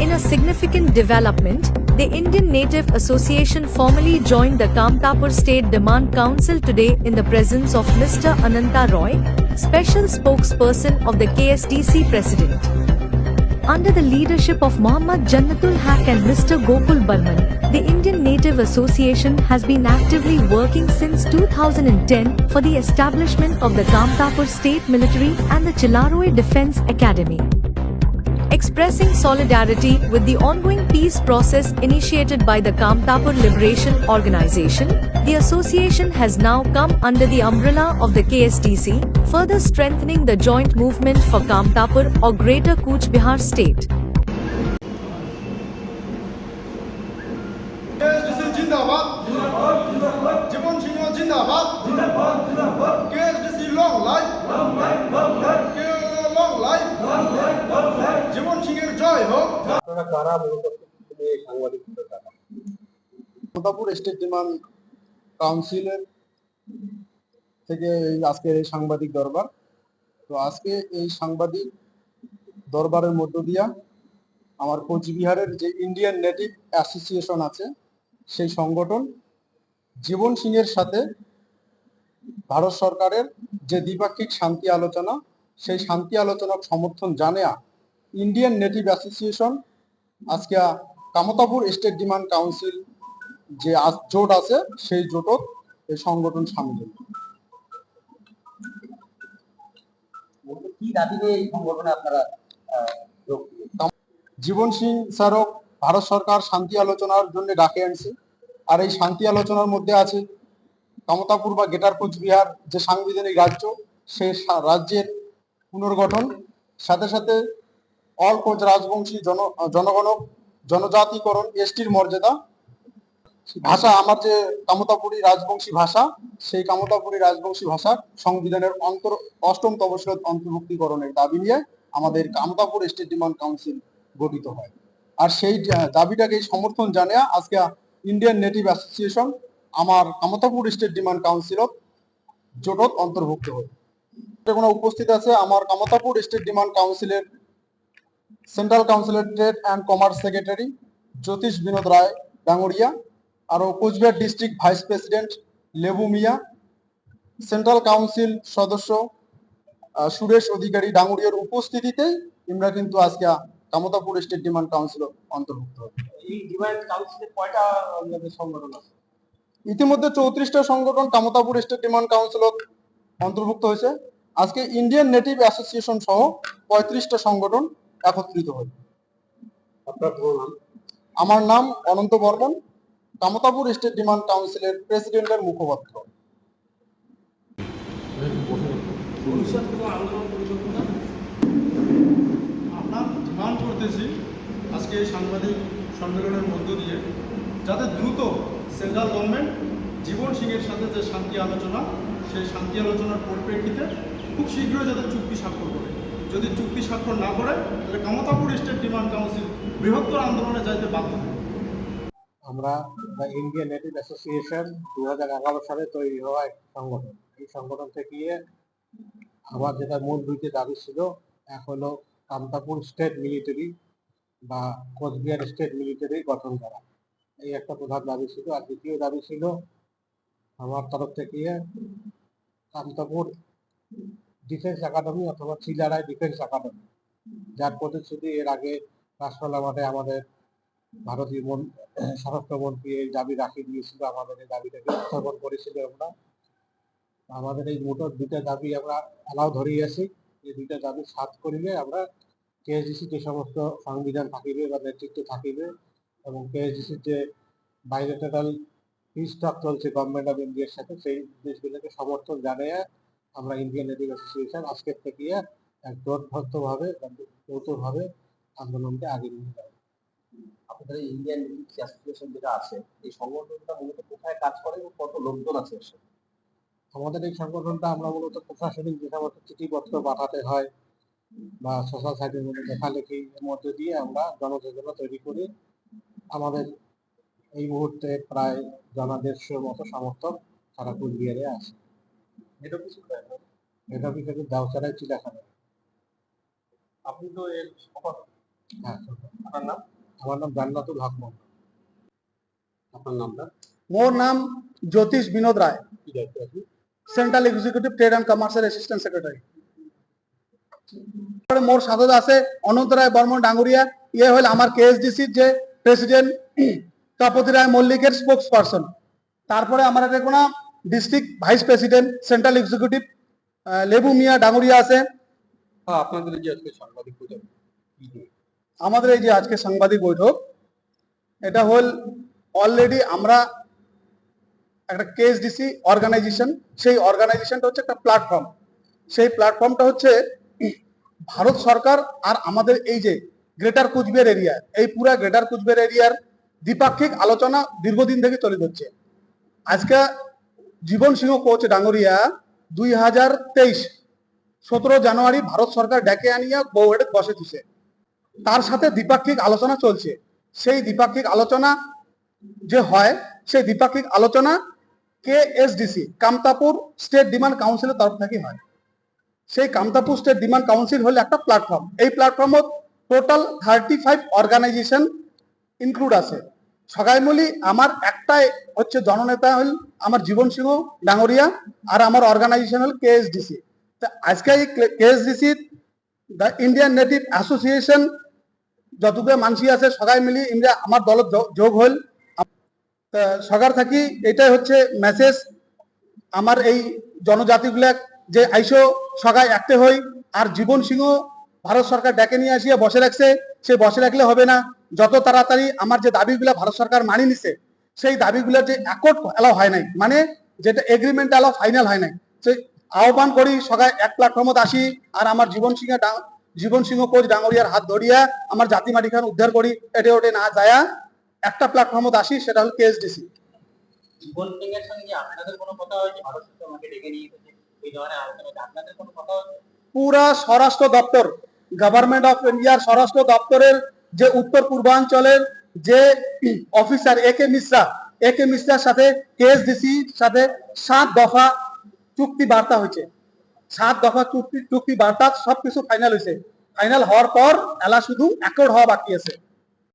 In a significant development, the Indian Native Association formally joined the Kamtapur State Demand Council today in the presence of Mr. Ananta Roy, special spokesperson of the KSDC president. Under the leadership of Muhammad Jannatul Haq and Mr. Gokul Burman, the Indian Native Association has been actively working since 2010 for the establishment of the Kamtapur State Military and the Chilaroy Defence Academy. Expressing solidarity with the ongoing peace process initiated by the Kamtapur Liberation Organization, the association has now come under the umbrella of the KSTC, further strengthening the joint movement for Kamtapur or Greater Kuch Bihar state. কারা মূলত কোতাপুর state demand কাউন্সিলের থেকে আজকের এই সাংবাদিক দরবার। তো আজকে এই সাংবাদিক দরবারের মধ্য দিয়া আমার কোচবিহারের যে ইন্ডিয়ান নেটিভ অ্যাসোসিয়েশন আছে, সেই সংগঠন জীবন সিংয়ের সাথে ভারত সরকারের যে দ্বিপাক্ষিক শান্তি আলোচনা, সেই শান্তি আলোচনার সমর্থন জানেয়া ইন্ডিয়ান নেটিভ অ্যাসোসিয়েশন আজকে কামতাপুর স্টেট ডিমান্ড কাউন্সিল যে জোট আছে সেই জোটত এই সংগঠন সামিল? জীবন সিং স্মারক ভারত সরকার শান্তি আলোচনার জন্য ডাকে আনছে আর এই শান্তি আলোচনার মধ্যে আছে কামতাপুর বা গেটার কোচবিহার যে সাংবিধানিক রাজ্য সেই রাজ্যের পুনর্গঠন সাথে সাথে অল কোচ রাজবংশী জন জনগণ জনজাতিকরণ এসটির মর্যাদা। ভাষা আমার যে কামতাপুরী রাজবংশী ভাষা, সেই কামতাপুরী রাজবংশী ভাষা সংবিধানের অন্তর, অষ্টম তবসিলত অন্তর্ভুক্তিকরণের দাবি নিয়ে আমাদের কামতাপুর স্টেট ডিমান্ড কাউন্সিল গঠিত হয়। আর সেই দাবিটাকে সমর্থন জানিয়ে আজকে ইন্ডিয়ান নেটিভ অ্যাসোসিয়েশন আমার কামতাপুর স্টেট ডিমান্ড কাউন্সিলত জোটত অন্তর্ভুক্ত হয়। এখানে উপস্থিত আছে? আমার কামতাপুর স্টেট ডিমান্ড কাউন্সিলের সেন্ট্রাল কাউন্সিলের trade and commerce secretary Jyotish Binod Roy ডাঙ্গরিয়া আরও Cooch Behar district vice president Lebu Mia central council সদস্য সুরেশ অধিকারী ডাঙ্গুরিয়ার উপস্থিতিতেই আমরা কিন্তু আজকে কামতাপুর স্টেট ডিমান্ড কাউন্সিল অন্তর্ভুক্ত। হই এই ডিমান্ড কাউন্সিলে কয়টা সংগঠন আছে? ইতিমধ্যে চৌত্রিশটা সংগঠন কামতাপুর স্টেট ডিমান্ড কাউন্সিলত অন্তর্ভুক্ত হয়েছে। আজকে ইন্ডিয়ান নেটিভ অ্যাসোসিয়েশন সহ পঁয়ত্রিশটা সংগঠন একত্রিত আপনার নাম। আমার নাম অনন্ত বর্মন, কামতাপুর স্টেট ডিমান্ড কাউন্সিলের প্রেসিডেন্টের মুখপাত্র। আমরা ডিমান্ড করতেছি আজকে এই সাংবাদিক সম্মেলনের মধ্য দিয়ে যাতে দ্রুত সেন্ট্রাল গভর্নমেন্ট জীবন সিংয়ের সাথে যে শান্তি আলোচনা, সেই শান্তি আলোচনার পরিপ্রেক্ষিতে খুব শীঘ্রই যাতে চুক্তি স্বাক্ষর যদি চুক্তি স্বাক্ষর না করে, তাহলে কামতাপুর স্টেট ডিমান্ড কাউন্সিল বৃহত্তর আন্দোলনে যাইতে বাধ্য আমরা ইন্ডিয়ান নেটিভ অ্যাসোসিয়েশন দু হাজার এগারো সালে তৈরি হওয়া এক সংগঠন। এই সংগঠন থেকে আমার যেটা মূল দুইটি দাবি ছিল, এক হলো কামতাপুর স্টেট মিলিটারি বা কোচবিহার স্টেট মিলিটারি গঠন করা। এই একটা প্রধান দাবি ছিল। আর দ্বিতীয় দাবি ছিল, আমার তরফ থেকে কামতাপুর ডিফেন্স একাডেমি অথবা চিলারায় ডিফেন্স একাডেমি যার প্রতিশ্রুতি এর আগে রাসমেলা মাঠে আমাদের ভারতীয় মন- স্বরাষ্ট্রমন্ত্রী এই দাবি রাখি দিয়েছিল, আমাদের এই দাবিটাকে উত্থাপন করেছিল আমরা। আমাদের এই মোটর দুইটা দাবি আমরা এলাও ধরিয়ে আছি এই দুইটা দাবি সাত করিলে আমরা কেএসডিসি যে সমস্ত সংবিধান থাকিবে বা নেতৃত্ব থাকিবে এবং কেএসডিসির যে বাইলেটারাল পিস চলছে গভর্নমেন্ট অফ ইন্ডিয়ার সাথে, সেই দেশগুলোকে সমর্থন জানিয়ে আমরা ইন্ডিয়ান নেটিভ অ্যাসোসিয়েশন আজকের থেকে এক জোটবদ্ধভাবে বা যৌথভাবে আন্দোলনকে আগে নিয়ে যাবে। আপনাদের ইন্ডিয়ান মিউজিক অ্যাসোসিয়েশন যেটা আছে, এই সংগঠনটা মূলত কোথায় কাজ করে এবং কত লোকজন আছে আমাদের এই সংগঠনটা আমরা মূলত প্রশাসনিক যে সমস্ত চিঠিপত্র পাঠাতে হয় বা সোশ্যাল সাইটের মধ্যে লেখালেখি এর মধ্যে দিয়ে আমরা জনযোজনা তৈরি করি। আমাদের এই মুহূর্তে প্রায় জানা দেড়শোর মতো সমর্থক সারা কুচবিহারে আছে। Head office? Head office Chilakhana আপনি তো এর হ্যাঁ। আপনার নাম? আমার নাম জান্নাতুল হক মোহাম্মদ। আপনার নামটা মোর নাম জ্যোতিষ বিনোদ রায়। আছে? সেন্ট্রাল এক্সিকিউটিভ ট্রেড অ্যান্ড কমার্সের অ্যাসিস্ট্যান্ট সেক্রেটারি মোর সাথে আছে অনন্ত রায় বর্মন ডাঙ্গুরিয়া। ইয়ে হল আমার কেএসডিসির যে প্রেসিডেন্ট তপতি রায় মল্লিকের স্পোক্স পার্সন তারপরে আমার একটা কোনো district vice president central executive Lebu Miya Danguria আছে হ্যাঁ আপনাদের যে আজকে সাংবাদিক বৈঠক। আমাদের এই যে আজকে সাংবাদিক বৈঠক এটা হল অলরেডি আমরা একটা কেএসডিসি অর্গানাইজেশন সেই অর্গানাইজেশনটা হচ্ছে একটা প্ল্যাটফর্ম সেই প্ল্যাটফর্মটা হচ্ছে ভারত সরকার আর আমাদের এই যে গ্রেটার কুচবিহার এরিয়া এই পুরা গ্রেটার কুচবিহার এরিয়ার দ্বিপাক্ষিক আলোচনা দীর্ঘদিন থেকে চলে যাচ্ছে। আজকে জীবন সিংহ কোচ ডাঙ্গরিয়া দুই হাজার তেইশ, সতেরো জানুয়ারি ভারত সরকার ডেকে আনিয়া বৌহেডে বসে দিছে। তার সাথে দ্বিপাক্ষিক আলোচনা চলছে। সেই দ্বিপাক্ষিক আলোচনা যে হয়, সেই দ্বিপাক্ষিক আলোচনা কেএসডিসি কামতাপুর স্টেট ডিমান্ড কাউন্সিলের তরফ থেকে হয়। সেই কামতাপুর স্টেট ডিমান্ড কাউন্সিল হলো একটা প্ল্যাটফর্ম। এই প্ল্যাটফর্মত total thirty five organisation include আছে। সবাই মিলি আমার একটাই হচ্ছে জননেতা হল আমার জীবন সিংহ ডাঙ্গরিয়া আর আমার অর্গানাইজেশন হল কেএসডিসি তা আজকে এই KSDC the Indian native association যতগুলো মানসি আছে সবাই মিলি ইন্ডিয়া, আমার দলত যোগ- হল। তা সরকার থাকি, এটাই হচ্ছে মেসেজ আমার এই জনজাতিগুলা যে আইসো সবাই একতে হই, আর জীবন সিংহ ভারত সরকার ডেকে নিয়ে আসিয়া বসে রাখছে, সে বসে রাখলে হবে না। যত তাড়াতাড়ি আমার যে দাবিগুলা ভারত সরকার মানি নিছে সেই দাবিগুলোর যে অ্যাকর্ড এলাও হয় নাই মানে যেটা এগ্রিমেন্ট এলাও ফাইনাল হয় নাই সেই আহ্বান করি সবাই এক প্ল্যাটফর্মত আসি আর আমার জীবন সিংহ জীবন সিংহ কোচ ডাঙ্গরিয়ার হাত ধরিয়া আমার জাতি মাটি খান উদ্ধার করি এটে ওটে না যায়া একটা প্ল্যাটফর্মত আসি সেটা হল কেএসডিসি জীবন সিং সঙ্গে আপনাদের কোনো কথা হয়েছে ভারত সরকার আমাকে ডেকে নিয়ে এই ধরনের আলোচনা আপনাদের কোনো কথা পুরা স্বরাষ্ট্র দপ্তর গভর্নমেন্ট অফ ইন্ডিয়ার স্বরাষ্ট্র দপ্তরের যে উত্তর পূর্বাঞ্চলের যে অফিসার এ কে মিশ্রা এ কে মিশ্রার সাথে কেএসডিসি সাথে সাত দফা চুক্তি বার্তা হয়েছে। সাত দফা চুক্তি চুক্তি বার্তা সবকিছু ফাইনাল হয়েছে। ফাইনাল হওয়ার পর এলা শুধু অ্যাকর্ড হওয়া বাকি আছে।